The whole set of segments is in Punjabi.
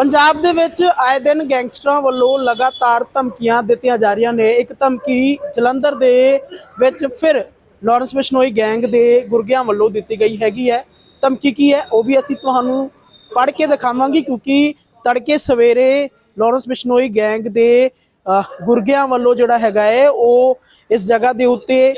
ਪੰਜਾਬ ਦੇ ਵਿੱਚ ਆਏ ਦਿਨ ਗੈਂਗਸਟਰਾਂ ਵੱਲੋਂ ਲਗਾਤਾਰ ਧਮਕੀਆਂ ਦਿੱਤੀਆਂ ਜਾ ਰਹੀਆਂ ਨੇ। ਇੱਕ ਧਮਕੀ ਜਲੰਧਰ ਦੇ ਵਿੱਚ ਫਿਰ ਲਾਰੈਂਸ ਬਿਸ਼ਨੋਈ ਗੈਂਗ ਦੇ ਗੁਰਗਿਆਂ ਵੱਲੋਂ ਦਿੱਤੀ ਗਈ ਹੈਗੀ ਹੈ। ਧਮਕੀ ਕੀ ਹੈ? ਉਹ ਵੀ ਅਸੀਂ ਤੁਹਾਨੂੰ ਪੜ੍ਹ ਕੇ ਦਿਖਾਵਾਂਗੇ ਕਿਉਂਕਿ ਤੜਕੇ ਸਵੇਰੇ ਲਾਰੈਂਸ ਬਿਸ਼ਨੋਈ ਗੈਂਗ ਦੇ ਗੁਰਗਿਆਂ ਵੱਲੋਂ ਜਿਹੜਾ ਹੈਗਾ ਹੈ, ਉਹ ਇਸ ਜਗ੍ਹਾ ਦੇ ਉੱਤੇ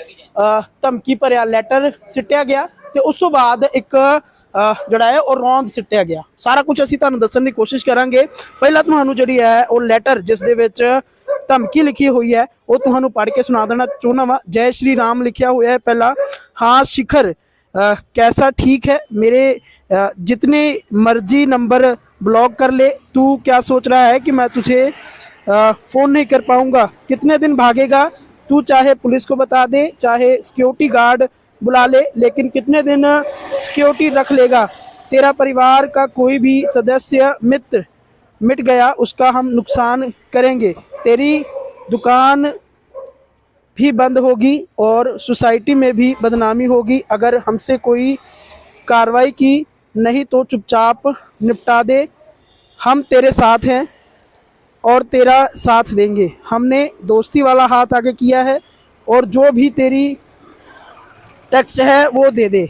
ਧਮਕੀ ਭਰਿਆ ਲੈਟਰ ਸਿੱਟਿਆ ਗਿਆ। ਤੇ ਉਸ ਤੋਂ ਬਾਅਦ ਇੱਕ ਅਹ, ਜਿਹੜਾ ਹੈ ਉਹ ਰੌਂਦ ਸਿੱਟਿਆ ਗਿਆ ਸਾਰਾ ਕੁਝ ਅਸੀਂ ਤੁਹਾਨੂੰ ਦੱਸਣ ਦੀ ਕੋਸ਼ਿਸ਼ ਕਰਾਂਗੇ ਪਹਿਲਾਂ ਤੁਹਾਨੂੰ ਜਿਹੜੀ ਹੈ ਉਹ ਲੈਟਰ ਜਿਸ ਦੇ ਵਿੱਚ ਧਮਕੀ ਲਿਖੀ ਹੋਈ ਹੈ ਉਹ ਤੁਹਾਨੂੰ ਪੜ੍ਹ ਕੇ ਸੁਣਾ ਦੇਣਾ ਚਾਹੁੰਦਾ ਵਾਂ ਜੈ ਸ਼੍ਰੀ ਰਾਮ ਲਿਖਿਆ ਹੋਇਆ ਹੈ ਪਹਿਲਾਂ ਹਾਂ शिखर अ, कैसा ठीक है मेरे अ, जितने मर्जी नंबर ब्लॉक कर ले तू क्या सोच रहा है कि मैं तुझे अ, फोन नहीं कर पाऊंगा कितने दिन भागेगा तू चाहे पुलिस को बता दे चाहे सिक्योरिटी गार्ड बुला ले, लेकिन कितने दिन सिक्योरिटी रख लेगा? तेरा परिवार का कोई भी सदस्य, मित्र मिट गया, उसका हम नुकसान करेंगे। तेरी दुकान भी बंद होगी और सोसाइटी में भी बदनामी होगी। अगर हमसे कोई कार्रवाई की नहीं तो चुपचाप निपटा दे। हम तेरे साथ हैं और तेरा साथ देंगे। हमने दोस्ती वाला हाथ आगे किया है और जो भी तेरी टेक्स्ट है, वो दे दे।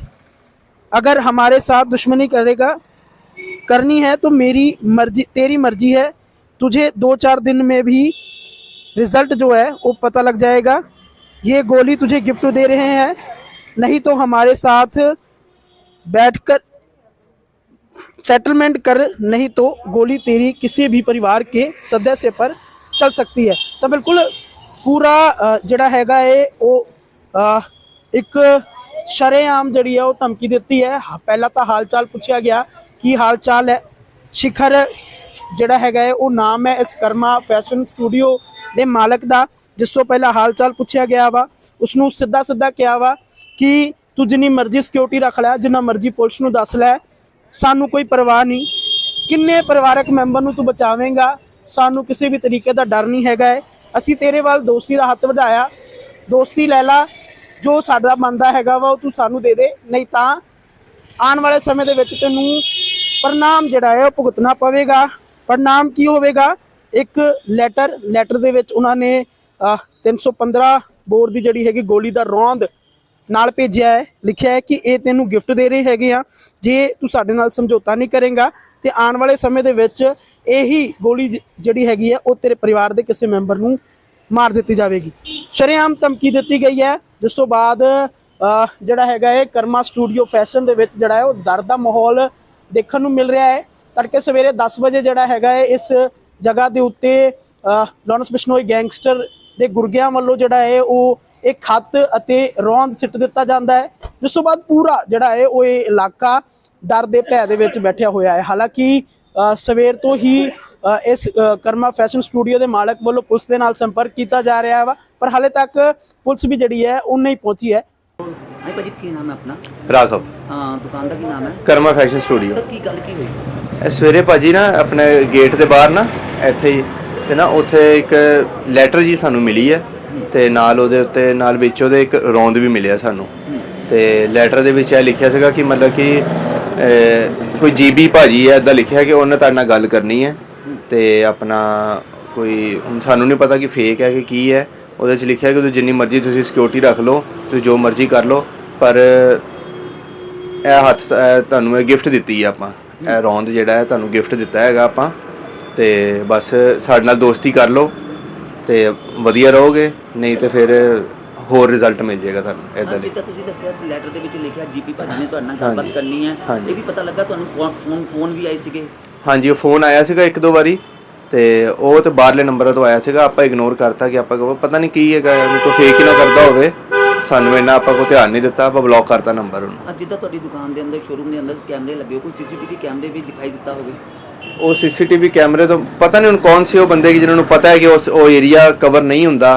अगर हमारे साथ दुश्मनी करेगा, करनी है तो मेरी मर्ज़ी, तेरी मर्ज़ी है। तुझे दो चार दिन में भी रिज़ल्ट जो है, वो पता लग जाएगा। ये गोली तुझे गिफ्ट दे रहे हैं। नहीं तो हमारे साथ बैठकर सेटलमेंट कर, नहीं तो गोली तेरी किसी भी परिवार के सदस्य पर चल सकती है। तो बिल्कुल पूरा जोड़ा हैगा है वो एक ਸ਼ਰੇਆਮ ਜਿਹੜੀ ਹੈ ਉਹ ਧਮਕੀ ਦਿੱਤੀ ਹੈ। ਪਹਿਲਾਂ ਤਾਂ ਹਾਲ ਚਾਲ ਪੁੱਛਿਆ ਗਿਆ ਕੀ ਹਾਲ ਚਾਲ ਹੈ। ਸ਼ਿਖਰ ਜਿਹੜਾ ਹੈਗਾ ਹੈ, ਉਹ ਨਾਮ ਹੈ ਇਸ ਕਰਮਾ ਫੈਸ਼ਨ ਸਟੂਡੀਓ ਦੇ ਮਾਲਕ ਦਾ, ਜਿਸ ਤੋਂ ਪਹਿਲਾਂ ਹਾਲ ਚਾਲ ਪੁੱਛਿਆ ਗਿਆ ਵਾ। ਉਸ ਨੂੰ ਸਿੱਧਾ ਸਿੱਧਾ ਕਿਹਾ ਵਾ ਕਿ ਤੂੰ ਜਿੰਨੀ ਮਰਜ਼ੀ ਸਿਕਿਉਰਿਟੀ ਰੱਖ ਲੈ, ਜਿੰਨਾ ਮਰਜ਼ੀ ਪੁਲਿਸ ਨੂੰ ਦੱਸ ਲੈ। ਸਾਨੂੰ ਕੋਈ ਪਰਵਾਹ ਨਹੀਂ। ਕਿੰਨੇ ਪਰਿਵਾਰਕ ਮੈਂਬਰ ਨੂੰ ਤੂੰ ਬਚਾਵੇਂਗਾ? ਸਾਨੂੰ ਕਿਸੇ ਵੀ ਤਰੀਕੇ ਦਾ ਡਰ ਨਹੀਂ ਹੈਗਾ ਹੈ। ਅਸੀਂ ਤੇਰੇ ਵੱਲ ਦੋਸਤੀ ਦਾ ਹੱਥ ਵਧਾਇਆ। ਦੋਸਤੀ ਲੈ ਲਾ। ਜੋ ਸਾਡਾ ਬੰਦਾ ਹੈਗਾ ਵਾ ਉਹ ਤੂੰ ਸਾਨੂੰ ਦੇ ਦੇ ਨਹੀਂ ਤਾਂ ਆਉਣ ਵਾਲੇ ਸਮੇਂ ਦੇ ਵਿੱਚ ਤੈਨੂੰ ਪ੍ਰਣਾਮ ਜਿਹੜਾ ਹੈ ਉਹ ਭੁਗਤਣਾ ਪਵੇਗਾ। ਪ੍ਰਣਾਮ ਕੀ ਹੋਵੇਗਾ? ਇੱਕ ਲੈਟਰ ਲੈਟਰ ਦੇ ਵਿੱਚ ਉਹਨਾਂ ਨੇ ਅਹ, 315 ਬੋਰ ਦੀ ਜਿਹੜੀ ਹੈਗੀ ਗੋਲੀ ਦਾ ਰੌਂਦ ਨਾਲ ਭੇਜਿਆ ਹੈ। ਲਿਖਿਆ ਹੈ ਕਿ ਇਹ ਤੈਨੂੰ ਗਿਫਟ ਦੇ ਰਹੇ ਹੈਗੇ ਆ। ਜੇ ਤੂੰ ਸਾਡੇ ਨਾਲ ਸਮਝੌਤਾ ਨਹੀਂ ਕਰੇਗਾ ਤੇ ਆਉਣ ਵਾਲੇ ਸਮੇਂ ਦੇ ਵਿੱਚ ਇਹੀ ਗੋਲੀ ਜਿਹੜੀ ਹੈਗੀ ਹੈ ਉਹ ਤੇਰੇ ਪਰਿਵਾਰ ਦੇ ਕਿਸੇ ਮੈਂਬਰ ਨੂੰ ਮਾਰ ਦਿੱਤੀ ਜਾਵੇਗੀ। ਸ਼ਰੇਆਮ ਧਮਕੀ ਦਿੱਤੀ ਗਈ ਹੈ। ਜਿਸ ਤੋਂ ਬਾਅਦ ਜਿਹੜਾ ਹੈਗਾ ਹੈ ਕਰਮਾ ਸਟੂਡੀਓ ਫੈਸ਼ਨ ਦੇ ਵਿੱਚ ਜਿਹੜਾ ਹੈ ਉਹ ਡਰ ਦਾ ਮਾਹੌਲ ਦੇਖਣ ਨੂੰ ਮਿਲ ਰਿਹਾ ਹੈ। ਤੜਕੇ ਸਵੇਰੇ 10 ਵਜੇ ਜਿਹੜਾ ਹੈਗਾ ਹੈ ਇਸ ਜਗ੍ਹਾ ਦੇ ਉੱਤੇ ਅਹ, ਲਾਰੈਂਸ ਬਿਸ਼ਨੋਈ ਗੈਂਗਸਟਰ ਦੇ ਗੁਰਗਿਆਂ ਵੱਲੋਂ ਜਿਹੜਾ ਹੈ ਉਹ ਇਹ ਖੱਤ ਅਤੇ ਰੌਂਦ ਸਿੱਟ ਦਿੱਤਾ ਜਾਂਦਾ ਹੈ। ਜਿਸ ਤੋਂ ਬਾਅਦ ਪੂਰਾ ਜਿਹੜਾ ਹੈ ਉਹ ਇਹ ਇਲਾਕਾ ਡਰ ਦੇ ਭੈ ਦੇ ਵਿੱਚ ਬੈਠਿਆ ਹੋਇਆ ਹੈ। ਹਾਲਾਂਕਿ ਸਵੇਰ ਤੋਂ ਹੀ ਇਸ ਕਰਮਾ ਫੈਸ਼ਨ ਸਟੂਡੀਓ ਦੇ ਮਾਲਕ ਵੱਲੋਂ ਪੁਲਿਸ ਦੇ ਨਾਲ ਸੰਪਰਕ ਕੀਤਾ ਜਾ ਰਿਹਾ ਵਾ ਪਰ ਹਾਲੇ ਤੱਕ ਪੁਲਿਸ ਵੀ ਜਿਹੜੀ ਹੈ ਉਹ ਨਹੀਂ ਪਹੁੰਚੀ ਹੈ। ਹਾਂਜੀ ਭਾਜੀ ਕੀ ਨਾਮ ਹੈ ਆਪਣਾ? ਰਾਘਵ ਹਾਂ ਦੁਕਾਨ ਦਾ ਕੀ ਨਾਮ ਹੈ? ਕਰਮਾ ਫੈਸ਼ਨ ਸਟੂਡੀਓ ਸਰ ਕੀ ਗੱਲ ਕੀ ਹੋਈ? ਇਹ ਸਵੇਰੇ ਭਾਜੀ ਨਾ ਆਪਣੇ ਗੇਟ ਦੇ ਬਾਹਰ ਨਾ ਇੱਥੇ ਹੀ ਤੇ ਨਾ ਉੱਥੇ ਇੱਕ ਲੈਟਰ ਜੀ ਸਾਨੂੰ ਮਿਲੀ ਹੈ ਤੇ ਨਾਲ ਉਹਦੇ ਉੱਤੇ ਨਾਲ ਵਿੱਚ ਉਹਦੇ ਇੱਕ ਰੌਂਦ ਵੀ ਮਿਲਿਆ ਸਾਨੂੰ। ਤੇ ਲੈਟਰ ਦੇ ਵਿੱਚ ਇਹ ਲਿਖਿਆ ਸੀਗਾ ਕਿ ਮਤਲਬ ਕਿ ਕੋਈ ਜੀਬੀ ਭਾਜੀ ਹੈ ਇਦਾਂ ਲਿਖਿਆ ਕਿ ਉਹਨੇ ਤੁਹਾਡੇ ਨਾਲ ਗੱਲ ਕਰਨੀ ਹੈ ਤੇ ਆਪਣਾ ਕੋਈ, ਹੁਣ ਸਾਨੂੰ ਨਹੀਂ ਪਤਾ ਕਿ ਫੇਕ ਹੈ ਕਿ ਕੀ ਹੈ। ਉਹਦੇ 'ਚ ਲਿਖਿਆ ਕਿ ਤੁਸੀਂ ਜਿੰਨੀ ਮਰਜ਼ੀ ਤੁਸੀਂ ਸਿਕਿਉਰਿਟੀ ਰੱਖ ਲਓ, ਤੁਸੀਂ ਜੋ ਮਰਜ਼ੀ ਕਰ ਲਓ, ਪਰ ਇਹ ਹੱਥ, ਇਹ ਤੁਹਾਨੂੰ ਇਹ ਗਿਫਟ ਦਿੱਤੀ ਹੈ ਆਪਾਂ। ਇਹ ਰੌਂਦ ਜਿਹੜਾ ਹੈ, ਤੁਹਾਨੂੰ ਗਿਫਟ ਦਿੱਤਾ ਹੈਗਾ ਆਪਾਂ। ਤੇ ਬਸ ਸਾਡੇ ਨਾਲ ਦੋਸਤੀ ਕਰ ਲਓ ਤੇ ਵਧੀਆ ਰਹੋਗੇ, ਨਹੀਂ ਤੇ ਫਿਰ ਹੋਰ ਰਿਜ਼ਲਟ ਮਿਲ ਜਾਏਗਾ ਤੁਹਾਨੂੰ ਇਦਾਂ ਲਈ ਜਿੱਦਾਂ ਤੁਸੀਂ ਦੱਸਿਆ ਲੈਟਰ ਦੇ ਵਿੱਚ ਲਿਖਿਆ ਜੀਪੀ ਭਾਜੀ ਨੇ ਤੁਹਾਡੇ ਨਾਲ ਗੱਲਬਾਤ ਹਾਂਜੀ। ਕਰਨੀ ਹੈ। ਹਾਂਜੀ। ਇਹ ਵੀ ਪਤਾ ਲੱਗਾ ਤੁਹਾਨੂੰ ਫੋਨ ਫੋਨ ਫੋਨ ਵੀ ਆਏ ਸੀਗੇ? ਹਾਂਜੀ ਉਹ ਫੋਨ ਆਇਆ ਸੀਗਾ ਇੱਕ ਦੋ ਵਾਰੀ ਤੇ ਉਹ ਤੇ ਬਾਹਰਲੇ ਨੰਬਰਾਂ ਤੋਂ ਆਇਆ ਸੀਗਾ ਆਪਾਂ ਇਗਨੋਰ ਕਰਤਾ ਕਿ ਆਪਾਂ ਕਹੋ ਪਤਾ ਨਹੀਂ ਕੀ ਹੈਗਾ ਵੀ ਕੋਈ ਫੇਕ ਹੀ ਨਾ ਕਰਦਾ ਹੋਵੇ। ਸਾਨੂੰ ਇੰਨਾ ਆਪਾਂ ਕੋ ਧਿਆਨ ਨਹੀਂ ਦਿੱਤਾ ਆਪਾਂ ਬਲੌਕ ਕਰਤਾ ਨੰਬਰ ਉਹਨੂੰ। ਅੱਜ ਜਿੱਦਾਂ ਤੁਹਾਡੀ ਦੁਕਾਨ ਦੇ ਅੰਦਰ ਸ਼ੋਰੂਮ ਦੇ ਅੰਦਰ ਕੈਮਰੇ ਲੱਗੇ ਹੋ ਕੋਈ ਸੀਸੀਟੀਵੀ ਕੈਮਰੇ ਵੀ ਦਿਖਾਈ ਦਿੱਤਾ ਹੋਵੇ। ਉਹ ਸੀਸੀਟੀਵੀ ਕੈਮਰੇ ਤੋਂ ਪਤਾ ਨਹੀਂ ਹੁਣ ਕੌਣ ਸੀ ਉਹ ਬੰਦੇ ਕਿ ਜਿਨ੍ਹਾਂ ਨੂੰ ਪਤਾ ਹੈ ਕਿ ਉਸ ਉਹ ਏਰੀਆ ਕਵਰ ਨਹੀਂ ਹੁੰਦਾ।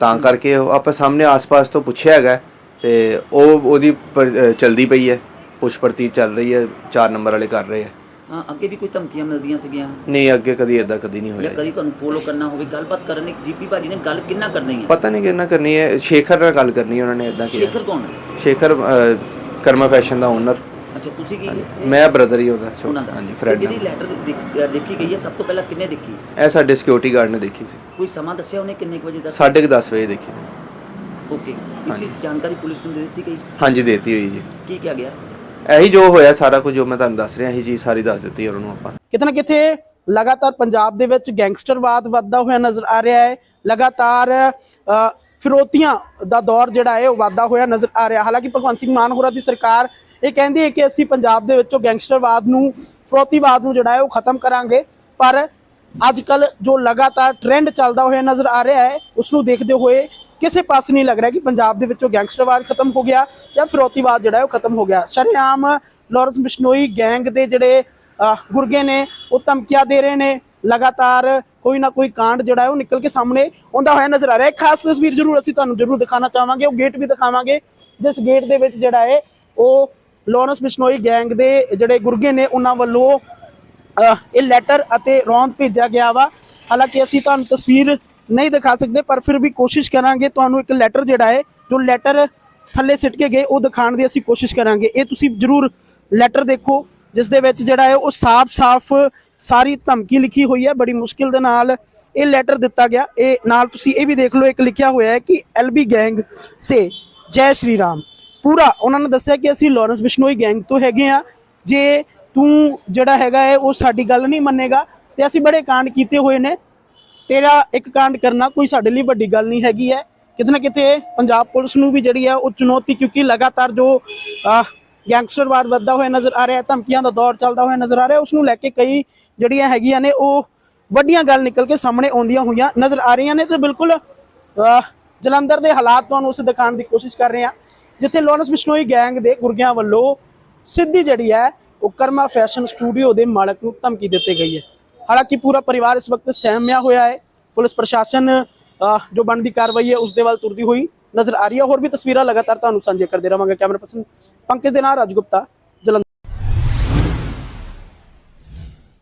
ਤਾਂ ਕਰਕੇ ਉਹ ਆਪਾਂ ਸਾਹਮਣੇ ਆਸ-ਪਾਸ ਤੋਂ ਪੁੱਛਿਆ ਹੈਗਾ ਤੇ ਉਹ ਉਹਦੀ ਪਰ- ਚਲਦੀ ਪਈ ਹੈ। ਪੁੱਛ ਪੜਤੀ ਚੱਲ ਰਹੀ ਹੈ 4 ਨੰਬਰ ਵਾਲੇ ਕਰ ਰਹੇ ਆ। ਹਾਂ ਅੱਗੇ ਵੀ ਕੋਈ ਧਮਕੀਆਂ ਮਿਲਦੀਆਂ ਸੀਗੀਆਂ? ਨਹੀਂ ਅੱਗੇ ਕਦੀ ਇਦਾਂ ਕਦੀ ਨਹੀਂ ਜਾਂ ਹੋਇਆ ਕਦੀ ਤੁਹਾਨੂੰ ਫੋਲੋ ਕਰਨਾ ਹੋਵੇ ਗੱਲਬਾਤ ਕਰਨ ਜੀਪੀ ਭਾਜੀ ਨੇ ਗੱਲ ਕਿੰਨਾ ਕਰਨੀ ਹੈ? ਪਤਾ ਨਹੀਂ ਕਿੰਨਾ ਕਰਨੀ ਹੈ ਸ਼ੇਖਰ ਨਾਲ ਗੱਲ ਕਰਨੀ ਹੈ ਉਹਨਾਂ ਨੇ ਇਦਾਂ ਕਿਹਾ। ਸ਼ੇਖਰ ਕੌਣ ਹੈ? ਸ਼ੇਖਰ ਕਰਮਾ ਫੈਸ਼ਨ ਦਾ ਓਨਰ ਅੱਛਾ ਤੁਸੀਂ ਕੀ ਮੈਂ ਬ੍ਰਦਰ ਹੀ ਉਹਦਾ ਛੋਟਾ ਉਹਨਾਂ ਦਾ। ਹਾਂਜੀ ਤੇ ਫਰੈਂਡ ਜਿਹੜੀ ਲੈਟਰ ਦੇਖੀ ਗਈ ਹੈ? ਸਭ ਤੋਂ ਪਹਿਲਾਂ ਕਿੰਨੇ ਦੇਖੀ? ਇਹ ਸਾਡੇ ਸਿਕਿਉਰਿਟੀ ਗਾਰਡ ਨੇ ਦੇਖੀ ਸੀ। ਕੋਈ ਸਮਾਂ ਦੱਸਿਆ ਉਹਨੇ ਕਿੰਨੇ ਕੁ ਵਜੇ ਦਾ? ਸਾਢੇ ਕੁ ਦਸ ਵਜੇ ਦੇਖੀ ਸੀ। ਓਕੇ ਇਸ ਹਾਂਜੀ। ਦੀ ਜਾਣਕਾਰੀ ਪੁਲਿਸ ਨੂੰ ਦੇ ਦਿੱਤੀ ਗਈ? ਹਾਂਜੀ ਦੇਤੀ ਹੋਈ ਜੀ। ਕੀ ਕਿਹਾ ਗਿਆ? ਇਹੀ ਜੋ ਹੋਇਆ ਸਾਰਾ ਕੁਝ ਜੋ ਮੈਂ ਤੁਹਾਨੂੰ ਦੱਸ ਰਿਹਾ ਇਹੀ ਚੀਜ਼ ਸਾਰੀ ਦੱਸ ਦਿੱਤੀ ਉਹਨਾਂ ਨੂੰ ਆਪਾਂ। ਕਿਤੇ ਨਾ ਕਿਤੇ ਲਗਾਤਾਰ ਪੰਜਾਬ ਦੇ ਵਿੱਚ ਗੈਂਗਸਟਰਵਾਦ ਵੱਧਦਾ ਹੋਇਆ ਨਜ਼ਰ ਆ ਰਿਹਾ ਹੈ। ਲਗਾਤਾਰ ਅ, ਫਿਰੋਤੀਆਂ ਦਾ ਦੌਰ ਜਿਹੜਾ ਹੈ ਉਹ ਵੱਧਦਾ ਹੋਇਆ ਨਜ਼ਰ ਆ ਰਿਹਾ। ਹਾਲਾਂਕਿ ਭਗਵੰਤ ਸਿੰਘ ਮਾਨ ਹੋਰਾਂ ਦੀ ਸਰਕਾਰ ਇਹ ਕਹਿੰਦੀ ਹੈ ਕਿ ਅਸੀਂ ਪੰਜਾਬ ਦੇ ਵਿੱਚੋਂ ਗੈਂਗਸਟਰਵਾਦ ਨੂੰ, ਫਰੋਤੀਵਾਦ ਨੂੰ ਜਿਹੜਾ ਹੈ ਉਹ ਖਤਮ ਕਰਾਂਗੇ, ਪਰ ਅੱਜ ਕੱਲ ਜੋ ਲਗਾਤਾਰ ਟ੍ਰੈਂਡ ਚੱਲਦਾ ਹੋਇਆ ਨਜ਼ਰ ਆ ਰਿਹਾ ਹੈ ਉਸ ਨੂੰ ਦੇਖਦੇ ਹੋਏ ਕਿਸੇ ਪਾਸੇ ਨਹੀਂ ਲੱਗ ਰਿਹਾ ਕਿ ਪੰਜਾਬ ਦੇ ਵਿੱਚੋਂ ਗੈਂਗਸਟਰਵਾਦ ਖਤਮ ਹੋ ਗਿਆ ਜਾਂ ਫਿਰੋਤੀਵਾਦ ਜਿਹੜਾ ਉਹ ਖਤਮ ਹੋ ਗਿਆ। ਸ਼ਰੇਆਮ ਲਾਰੈਂਸ ਬਿਸ਼ਨੋਈ ਗੈਂਗ ਦੇ ਜਿਹੜੇ ਗੁਰਗੇ ਨੇ, ਉਹ ਧਮਕੀਆਂ ਦੇ ਰਹੇ ਨੇ। ਲਗਾਤਾਰ ਕੋਈ ਨਾ ਕੋਈ ਕਾਂਡ ਜਿਹੜਾ ਹੈ ਉਹ ਨਿਕਲ ਕੇ ਸਾਹਮਣੇ ਆਉਂਦਾ ਹੋਇਆ ਨਜ਼ਰ ਆ ਰਿਹਾ ਹੈ। ਖਾਸ ਤਸਵੀਰ ਜ਼ਰੂਰ ਅਸੀਂ ਤੁਹਾਨੂੰ ਜ਼ਰੂਰ ਦਿਖਾਉਣਾ ਚਾਹਾਂਗੇ, ਉਹ ਗੇਟ ਵੀ ਦਿਖਾਵਾਂਗੇ, ਜਿਸ ਗੇਟ ਦੇ ਵਿੱਚ ਜਿਹੜਾ ਹੈ ਉਹ ਲਾਰੈਂਸ ਬਿਸ਼ਨੋਈ ਗੈਂਗ ਦੇ ਜਿਹੜੇ ਗੁਰਗੇ ਨੇ ਉਹਨਾਂ ਵੱਲੋਂ ਇਹ ਲੈਟਰ ਅਤੇ ਰੌਂਦ ਭੇਜਿਆ ਗਿਆ ਵਾ। ਹਾਲਾਂਕਿ ਅਸੀਂ ਤੁਹਾਨੂੰ ਤਸਵੀਰ ਨਹੀਂ ਦਿਖਾ ਸਕਦੇ, ਪਰ ਫਿਰ ਵੀ ਕੋਸ਼ਿਸ਼ ਕਰਾਂਗੇ ਤੁਹਾਨੂੰ ਇੱਕ ਲੈਟਰ ਜਿਹੜਾ ਹੈ, ਜੋ ਲੈਟਰ ਥੱਲੇ ਸਿੱਟ ਕੇ ਗਏ, ਉਹ ਦਿਖਾਉਣ ਦੀ ਅਸੀਂ ਕੋਸ਼ਿਸ਼ ਕਰਾਂਗੇ। ਇਹ ਤੁਸੀਂ ਜ਼ਰੂਰ ਲੈਟਰ ਦੇਖੋ, ਜਿਸ ਦੇ ਵਿੱਚ ਜਿਹੜਾ ਹੈ, ਉਹ ਸਾਫ਼-ਸਾਫ਼ ਸਾਰੀ ਧਮਕੀ ਲਿਖੀ ਹੋਈ ਹੈ। ਬੜੀ ਮੁਸ਼ਕਿਲ ਦੇ ਨਾਲ ਇਹ ਲੈਟਰ ਦਿੱਤਾ ਗਿਆ। ਇਹ ਨਾਲ ਤੁਸੀਂ ਇਹ ਵੀ ਦੇਖ ਲਓ, ਇੱਕ ਲਿਖਿਆ ਹੋਇਆ ਹੈ ਕਿ ਐਲਬੀ ਗੈਂਗ ਸੇ ਜੈ ਸ਼੍ਰੀ ਰਾਮ। ਪੂਰਾ ਉਹਨਾਂ ਨੇ ਦੱਸਿਆ ਕਿ ਅਸੀਂ ਲਾਰੈਂਸ ਬਿਸ਼ਨੋਈ ਗੈਂਗ ਤੋਂ ਹੈਗੇ ਆ ਜੇ ਤੂੰ ਜਿਹੜਾ ਹੈਗਾ ਹੈ, ਉਹ ਸਾਡੀ ਗੱਲ ਨਹੀਂ ਮੰਨੇਗਾ, ਤੇ ਅਸੀਂ ਬੜੇ ਕਾਂਡ ਕੀਤੇ ਹੋਏ ਨੇ। ਤੇਰਾ ਇੱਕ ਕਾਂਡ ਕਰਨਾ ਕੋਈ ਸਾਡੇ ਲਈ ਵੱਡੀ ਗੱਲ ਨਹੀਂ ਹੈਗੀ ਹੈ। ਕਿਤੇ ਨਾ ਕਿਤੇ ਪੰਜਾਬ ਪੁਲਿਸ ਨੂੰ ਵੀ ਜਿਹੜੀ ਹੈ, ਉਹ ਚੁਣੌਤੀ ਕਿਉਂਕਿ ਲਗਾਤਾਰ ਜੋ ਗੈਂਗਸਟਰਵਾਦ ਵੱਧਦਾ ਹੋਇਆ ਨਜ਼ਰ ਆ ਰਿਹਾ ਧਮਕੀਆਂ ਦਾ ਦੌਰ ਚੱਲਦਾ ਹੋਇਆ ਨਜ਼ਰ ਆ ਰਿਹਾ ਉਸ ਨੂੰ ਲੈ ਕੇ ਕਈ ਜਿਹੜੀਆਂ ਹੈਗੀਆਂ ਨੇ, ਉਹ ਵੱਡੀਆਂ ਗੱਲ ਨਿਕਲ ਕੇ ਸਾਹਮਣੇ ਆਉਂਦੀਆਂ ਹੋਈਆਂ ਨਜ਼ਰ ਆ ਰਹੀਆਂ ਨੇ ਤੇ ਬਿਲਕੁਲ ਜਲੰਧਰ ਦੇ ਹਾਲਾਤ ਤੁਹਾਨੂੰ ਉਸ ਦਿਖਾਉਣ ਦੀ ਕੋਸ਼ਿਸ਼ ਕਰ ਰਹੇ ਹਾਂ। ਜਿੱਥੇ ਲੋਰੈਂਸ ਬਿਸ਼ਨੋਈ ਗੈਂਗ ਦੇ ਗੁਰਗਿਆਂ ਵੱਲੋਂ ਸਿੱਧੀ ਜਿਹੜੀ ਹੈ ਉਹ ਕਰਮਾ ਫੈਸ਼ਨ ਸਟੂਡੀਓ ਦੇ ਮਾਲਕ ਨੂੰ ਧਮਕੀ ਦਿੱਤੀ ਗਈ ਹੈ। ਹਾਲਾਂਕਿ ਪੂਰਾ ਪਰਿਵਾਰ ਇਸ ਵਕਤ ਸਹਿਮਿਆ ਹੋਇਆ ਹੈ। ਪੁਲਿਸ ਪ੍ਰਸ਼ਾਸਨ ਜੋ ਬਣਦੀ ਕਾਰਵਾਈ ਹੈ, ਉਸ ਦੇ ਵੱਲ ਤੁਰਦੀ ਹੋਈ ਨਜ਼ਰ ਆ ਰਹੀ ਹੈ। ਹੋਰ ਵੀ ਤਸਵੀਰਾਂ ਲਗਾਤਾਰ ਤੁਹਾਨੂੰ ਸਾਂਝੇ ਕਰਦੇ ਰਵਾਂਗੇ। ਕੈਮਰਾ ਪਰਸਨ ਪੰਕਜ ਦੇ ਨਾਲ ਰਾਜ ਗੁਪਤਾ।